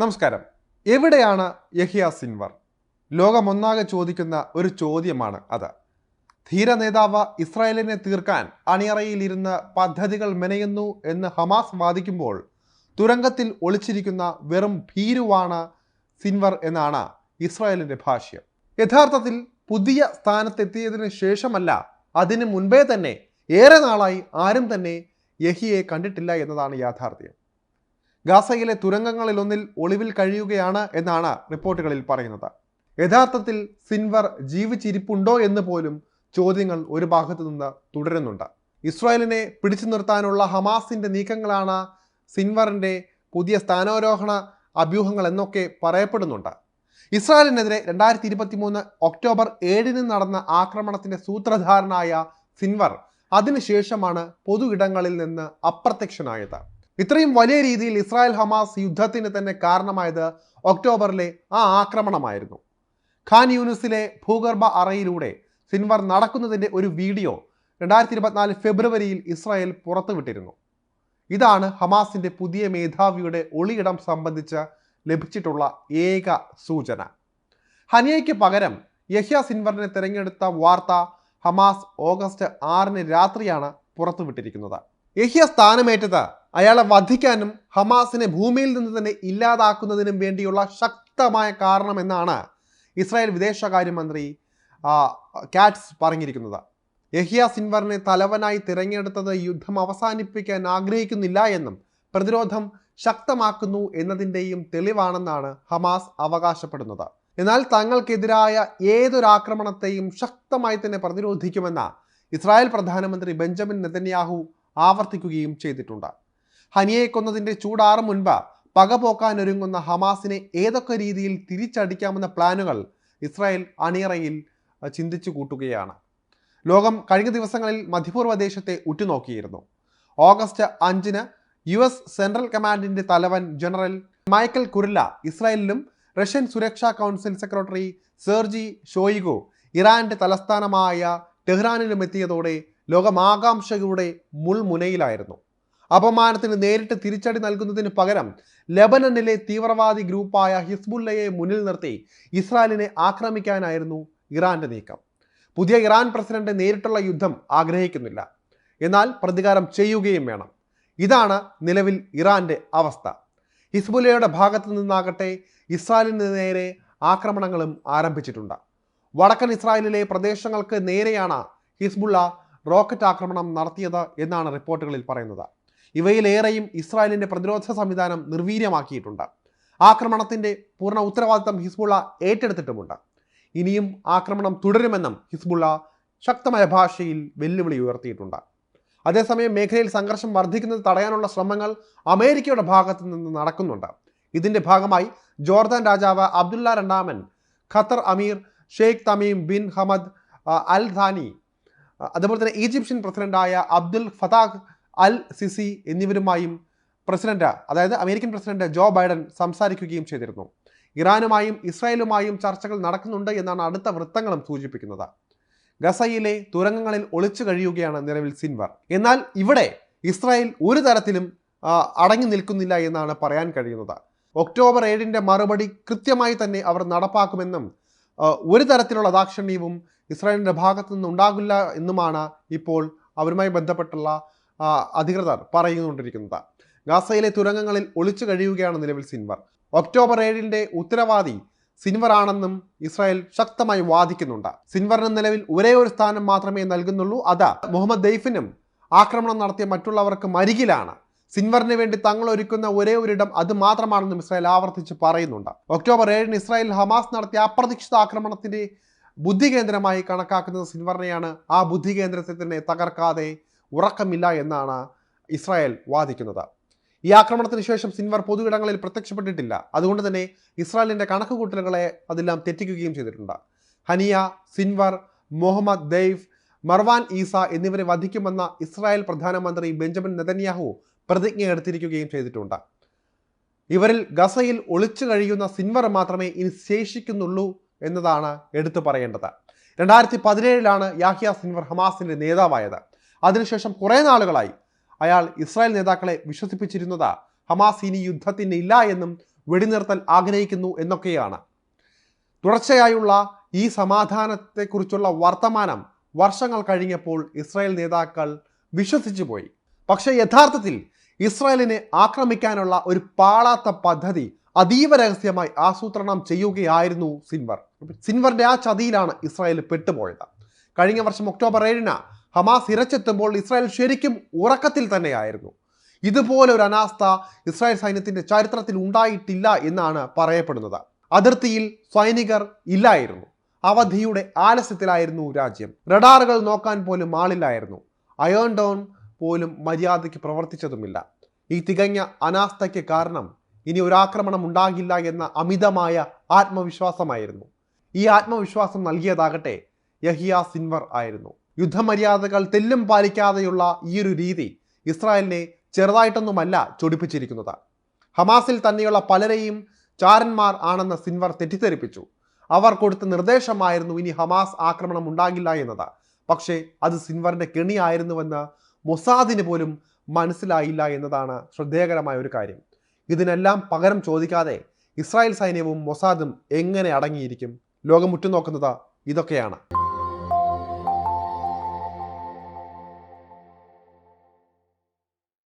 നമസ്കാരം. എവിടെയാണ് യഹിയ സിൻവർ? ലോകമൊന്നാകെ ചോദിക്കുന്ന ഒരു ചോദ്യമാണ് അത്. ധീര നേതാവ് ഇസ്രായേലിനെ തീർക്കാൻ അണിയറയിലിരുന്ന് പദ്ധതികൾ മെനയുന്നു എന്ന് ഹമാസ് വാദിക്കുമ്പോൾ തുരങ്കത്തിൽ ഒളിച്ചിരിക്കുന്ന വെറും ഭീരുവാണ് സിൻവർ എന്നാണ് ഇസ്രായേലിന്റെ ഭാഷ്യം. യഥാർത്ഥത്തിൽ പുതിയ സ്ഥാനത്തെത്തിയതിന് ശേഷമല്ല അതിനു മുൻപേ തന്നെ ഏറെ നാളായി ആരും തന്നെ യഹിയെ കണ്ടിട്ടില്ല എന്നതാണ് യാഥാർത്ഥ്യം. ഗാസയിലെ തുരങ്കങ്ങളിലൊന്നിൽ ഒളിവിൽ കഴിയുകയാണ് എന്നാണ് റിപ്പോർട്ടുകളിൽ പറയുന്നത്. യഥാർത്ഥത്തിൽ സിൻവർ ജീവിച്ചിരിപ്പുണ്ടോ എന്ന് പോലും ചോദ്യങ്ങൾ ഒരു ഭാഗത്തു നിന്ന് തുടരുന്നുണ്ട്. ഇസ്രായേലിനെ പിടിച്ചു നിർത്താനുള്ള ഹമാസിന്റെ നീക്കങ്ങളാണ് സിൻവറിന്റെ പുതിയ സ്ഥാനാരോഹണ അഭ്യൂഹങ്ങൾ എന്നൊക്കെ പറയപ്പെടുന്നുണ്ട്. ഇസ്രായേലിനെതിരെ രണ്ടായിരത്തി ഇരുപത്തി മൂന്ന് ഒക്ടോബർ ഏഴിന് നടന്ന ആക്രമണത്തിന്റെ സൂത്രധാരനായ സിൻവർ അതിനുശേഷമാണ് പൊതു ഇടങ്ങളിൽ നിന്ന് അപ്രത്യക്ഷനായത്. ഇത്രയും വലിയ രീതിയിൽ ഇസ്രായേൽ ഹമാസ് യുദ്ധത്തിന് തന്നെ കാരണമായത് ഒക്ടോബറിലെ ആ ആക്രമണമായിരുന്നു. ഖാൻ യൂനുസിലെ ഭൂഗർഭ അറയിലൂടെ സിൻവർ നടക്കുന്നതിന്റെ ഒരു വീഡിയോ രണ്ടായിരത്തി ഇരുപത്തിനാല് ഫെബ്രുവരിയിൽ ഇസ്രായേൽ പുറത്തുവിട്ടിരുന്നു. ഇതാണ് ഹമാസിന്റെ പുതിയ മേധാവിയുടെ ഒളിയിടം സംബന്ധിച്ച് ലഭിച്ചിട്ടുള്ള ഏക സൂചന. ഹനിയയ്ക്ക് പകരം യഹ്യ സിൻവറിനെ തിരഞ്ഞെടുത്ത വാർത്ത ഹമാസ് ഓഗസ്റ്റ് ആറിന് രാത്രിയാണ് പുറത്തുവിട്ടിരിക്കുന്നത്. യഹ്യ സ്ഥാനമേറ്റത്. അയാളെ വധിക്കാനും ഹമാസിനെ ഭൂമിയിൽ നിന്ന് തന്നെ ഇല്ലാതാക്കുന്നതിനും വേണ്ടിയുള്ള ശക്തമായ കാരണമെന്നാണ് ഇസ്രായേൽ വിദേശകാര്യമന്ത്രി കാറ്റ്സ് പറഞ്ഞിരിക്കുന്നത്. യഹിയ സിൻവറിനെ തലവനായി തിരഞ്ഞെടുത്തത് യുദ്ധം അവസാനിപ്പിക്കാൻ ആഗ്രഹിക്കുന്നില്ല എന്നും പ്രതിരോധം ശക്തമാക്കുന്നു എന്നതിന്റെയും തെളിവാണെന്നാണ് ഹമാസ് അവകാശപ്പെടുന്നത്. എന്നാൽ തങ്ങൾക്കെതിരായ ഏതൊരാക്രമണത്തെയും ശക്തമായി തന്നെ പ്രതിരോധിക്കുമെന്ന ഇസ്രായേൽ പ്രധാനമന്ത്രി ബെഞ്ചമിൻ നെതന്യാഹു ആവർത്തിക്കുകയും ചെയ്തിട്ടുണ്ട്. ഹനിയെ കൊന്നതിന്റെ ചൂടാറും മുൻപ് പകപോക്കാനൊരുങ്ങുന്ന ഹമാസിനെ ഏതൊക്കെ രീതിയിൽ തിരിച്ചടിക്കാമെന്ന പ്ലാനുകൾ ഇസ്രായേൽ അണിയറയിൽ ചിന്തിച്ചു കൂട്ടുകയാണ്. ലോകം കഴിഞ്ഞ ദിവസങ്ങളിൽ മധ്യപൂർവ ദേശത്തെ ഉറ്റുനോക്കിയിരുന്നു. ഓഗസ്റ്റ് അഞ്ചിന് യു എസ് സെൻട്രൽ കമാൻഡിന്റെ തലവൻ ജനറൽ മൈക്കൽ കുരുല ഇസ്രായേലിലും റഷ്യൻ സുരക്ഷാ കൗൺസിൽ സെക്രട്ടറി സെർജി ഷോയിഗോ ഇറാന്റെ തലസ്ഥാനമായ ടെഹ്റാനിലും എത്തിയതോടെ ലോകമാകാംക്ഷകളുടെ മുൾമുനയിലായിരുന്നു. അപമാനത്തിന് നേരിട്ട് തിരിച്ചടി നൽകുന്നതിന് പകരം ലെബനനിലെ തീവ്രവാദി ഗ്രൂപ്പായ ഹിസ്ബുല്ലയെ മുന്നിൽ നിർത്തി ഇസ്രായേലിനെ ആക്രമിക്കാനായിരുന്നു ഇറാന്റെ നീക്കം. പുതിയ ഇറാൻ പ്രസിഡന്റ് നേരിട്ടുള്ള യുദ്ധം ആഗ്രഹിക്കുന്നില്ല. എന്നാൽ പ്രതികാരം ചെയ്യുകയും വേണം. ഇതാണ് നിലവിൽ ഇറാന്റെ അവസ്ഥ. ഹിസ്ബുല്ലയുടെ ഭാഗത്തു നിന്നാകട്ടെ ഇസ്രായേലിന് നേരെ ആക്രമണങ്ങളും ആരംഭിച്ചിട്ടുണ്ട്. വടക്കൻ ഇസ്രായേലിലെ പ്രദേശങ്ങൾക്ക് നേരെയാണ് ഹിസ്ബുള്ള റോക്കറ്റ് ആക്രമണം നടത്തിയത് എന്നാണ് റിപ്പോർട്ടുകളിൽ പറയുന്നത്. ഇവയിലേറെയും ഇസ്രായേലിന്റെ പ്രതിരോധ സംവിധാനം നിർവീര്യമാക്കിയിട്ടുണ്ട്. ആക്രമണത്തിന്റെ പൂർണ ഉത്തരവാദിത്തം ഹിസ്ബുള്ള ഏറ്റെടുത്തിട്ടുമുണ്ട്. ഇനിയും ആക്രമണം തുടരുമെന്നും ഹിസ്ബുള്ള ശക്തമായ ഭാഷയിൽ വെല്ലുവിളി ഉയർത്തിയിട്ടുണ്ട്. അതേസമയം മേഖലയിൽ സംഘർഷം വർദ്ധിക്കുന്നത് തടയാനുള്ള ശ്രമങ്ങൾ അമേരിക്കയുടെ ഭാഗത്തു നിന്ന് നടക്കുന്നുണ്ട്. ഇതിന്റെ ഭാഗമായി ജോർദാൻ രാജാവ് അബ്ദുല്ല രണ്ടാമൻ ഖത്തർ അമീർ Sheikh Tamim bin Hamad al Thani അതുപോലെ തന്നെ ഈജിപ്ഷ്യൻ പ്രസിഡന്റായ അബ്ദുൽ ഫതാഖ് അൽ സിസി എന്നിവരുമായും പ്രസിഡന്റ് അതായത് അമേരിക്കൻ പ്രസിഡന്റ് ജോ ബൈഡൻ സംസാരിക്കുകയും ചെയ്തിരുന്നു. ഇറാനുമായും ഇസ്രായേലുമായും ചർച്ചകൾ നടക്കുന്നുണ്ട് എന്നാണ് അടുത്ത വൃത്തങ്ങളും സൂചിപ്പിക്കുന്നത്. ഗസയിലെ തുരങ്കങ്ങളിൽ ഒളിച്ചു കഴിയുകയാണ് നിലവിൽ സിൻവർ. എന്നാൽ ഇവിടെ ഇസ്രായേൽ ഒരു തരത്തിലും അടങ്ങി നിൽക്കുന്നില്ല എന്നാണ് പറയാൻ കഴിയുന്നത്. ഒക്ടോബർ ഏഴിന്റെ മറുപടി കൃത്യമായി തന്നെ അവർ നടപ്പാക്കുമെന്നും ഒരു തരത്തിലുള്ള ദാക്ഷിണ്യവും ഇസ്രായേലിന്റെ ഭാഗത്തു നിന്ന് ഉണ്ടാകില്ല എന്നുമാണ് ഇപ്പോൾ അവരുമായി ബന്ധപ്പെട്ടുള്ള അധികൃതർ പറയുന്നുകൊണ്ടിരിക്കുന്നത്. ഗാസയിലെ തുരങ്കങ്ങളിൽ ഒളിച്ചു കഴിയുകയാണ് നിലവിൽ സിൻവർ. ഒക്ടോബർ ഏഴിന്റെ ഉത്തരവാദി സിൻവർ ആണെന്നും ഇസ്രായേൽ ശക്തമായി വാദിക്കുന്നുണ്ട്. സിൻവറിന് നിലവിൽ ഒരേ ഒരു സ്ഥാനം മാത്രമേ നൽകുന്നുള്ളൂ. അത് മുഹമ്മദ് ദൈഫിനും ആക്രമണം നടത്തിയ മറ്റുള്ളവർക്ക് മരികിലാണ് സിൻവറിന് വേണ്ടി തങ്ങൾ ഒരുക്കുന്ന ഒരേ ഒരിടം അത് മാത്രമാണെന്നും ഇസ്രായേൽ ആവർത്തിച്ച് പറയുന്നുണ്ട്. ഒക്ടോബർ ഏഴിന് ഇസ്രായേൽ ഹമാസ് നടത്തിയ അപ്രതീക്ഷിത ആക്രമണത്തിന്റെ ബുദ്ധി കേന്ദ്രമായി കണക്കാക്കുന്നത് സിൻവറിനെയാണ്. ആ ബുദ്ധി കേന്ദ്രത്തെ തന്നെ തകർക്കാതെ ഉറക്കമില്ല എന്നാണ് ഇസ്രായേൽ വാദിക്കുന്നത്. ഈ ആക്രമണത്തിന് ശേഷം സിൻവർ പൊതുയിടങ്ങളിൽ പ്രത്യക്ഷപ്പെട്ടിട്ടില്ല. അതുകൊണ്ട് തന്നെ ഇസ്രായേലിന്റെ കണക്കുകൂട്ടലുകളെ അതെല്ലാം തെറ്റിക്കുകയും ചെയ്തിട്ടുണ്ട്. Haniyeh Sinwar Muhammad Deif Marwan Issa എന്നിവരെ വധിക്കുമെന്ന ഇസ്രായേൽ പ്രധാനമന്ത്രി ബെഞ്ചമിൻ നെതന്യാഹു പ്രതിജ്ഞ എടുത്തിരിക്കുകയും ചെയ്തിട്ടുണ്ട്. ഇവരിൽ ഗസയിൽ ഒളിച്ചു കഴിയുന്ന സിൻവർ മാത്രമേ ഇനി ശേഷിക്കുന്നുള്ളൂ എന്നതാണ് എടുത്തു പറയേണ്ടത്. രണ്ടായിരത്തി പതിനേഴിലാണ് യാഹിയ സിൻവർ ഹമാസിന്റെ നേതാവായത്. അതിനുശേഷം കുറേ നാളുകളായി അയാൾ ഇസ്രായേൽ നേതാക്കളെ വിശ്വസിപ്പിച്ചിരുന്നത് ഹമാസ് ഇനി യുദ്ധത്തിന് ഇല്ല എന്നും വെടിനിർത്തൽ ആഗ്രഹിക്കുന്നു എന്നൊക്കെയാണ്. തുടർച്ചയായുള്ള ഈ സമാധാനത്തെക്കുറിച്ചുള്ള വർത്തമാനം വർഷങ്ങൾ കഴിഞ്ഞപ്പോൾ ഇസ്രായേൽ നേതാക്കൾ വിശ്വസിച്ചു പോയി. പക്ഷേ യഥാർത്ഥത്തിൽ ഇസ്രായേലിനെ ആക്രമിക്കാനുള്ള ഒരു പാളാത്ത പദ്ധതി അതീവ രഹസ്യമായി ആസൂത്രണം ചെയ്യുകയായിരുന്നു സിൻവർ. സിൻവറിന്റെ ആ ചതിയിലാണ് ഇസ്രായേൽ പെട്ടുപോയത്. കഴിഞ്ഞ വർഷം ഒക്ടോബർ ഏഴിന് ഹമാസ് ഇരച്ചെത്തുമ്പോൾ ഇസ്രായേൽ ശരിക്കും ഉറക്കത്തിൽ തന്നെയായിരുന്നു. ഇതുപോലെ ഒരു അനാസ്ഥ ഇസ്രായേൽ സൈന്യത്തിന്റെ ചരിത്രത്തിൽ ഉണ്ടായിട്ടില്ല എന്നാണ് പറയപ്പെടുന്നത്. അതിർത്തിയിൽ സൈനികർ ഇല്ലായിരുന്നു. അവധിയുടെ ആലസ്യത്തിലായിരുന്നു രാജ്യം. റഡാറുകൾ നോക്കാൻ പോലും ആളില്ലായിരുന്നു. അയോൺ ഡോൺ പോലും മര്യാദയ്ക്ക് പ്രവർത്തിച്ചതുമില്ല. ഈ തികഞ്ഞ അനാസ്ഥയ്ക്ക് കാരണം ഇനി ഒരാക്രമണം ഉണ്ടാകില്ല എന്ന അമിതമായ ആത്മവിശ്വാസമായിരുന്നു. ഈ ആത്മവിശ്വാസം നൽകിയതാകട്ടെ യഹിയ സിൻവർ ആയിരുന്നു. യുദ്ധമര്യാദകൾ തെല്ലും പാലിക്കാതെയുള്ള ഈ ഒരു രീതി ഇസ്രായേലിനെ ചെറുതായിട്ടൊന്നുമല്ല ചൊടിപ്പിച്ചിരിക്കുന്നത്. ഹമാസിൽ തന്നെയുള്ള പലരെയും ചാരന്മാർ ആണെന്ന് സിൻവർ തെറ്റിദ്ധരിപ്പിച്ചു. അവർ കൊടുത്ത നിർദ്ദേശമായിരുന്നു ഇനി ഹമാസ് ആക്രമണം ഉണ്ടാകില്ല എന്നത്. പക്ഷേ അത് സിൻവറിന്റെ കെണിയായിരുന്നുവെന്ന് മൊസാദിന് പോലും മനസ്സിലായില്ല എന്നതാണ് ശ്രദ്ധേയകരമായ ഒരു കാര്യം. ഇതിനെല്ലാം പകരം ചോദിക്കാതെ ഇസ്രായേൽ സൈന്യവും മൊസാദും എങ്ങനെ അടങ്ങിയിരിക്കും? ലോകം ഉറ്റുനോക്കുന്നത് ഇതൊക്കെയാണ്.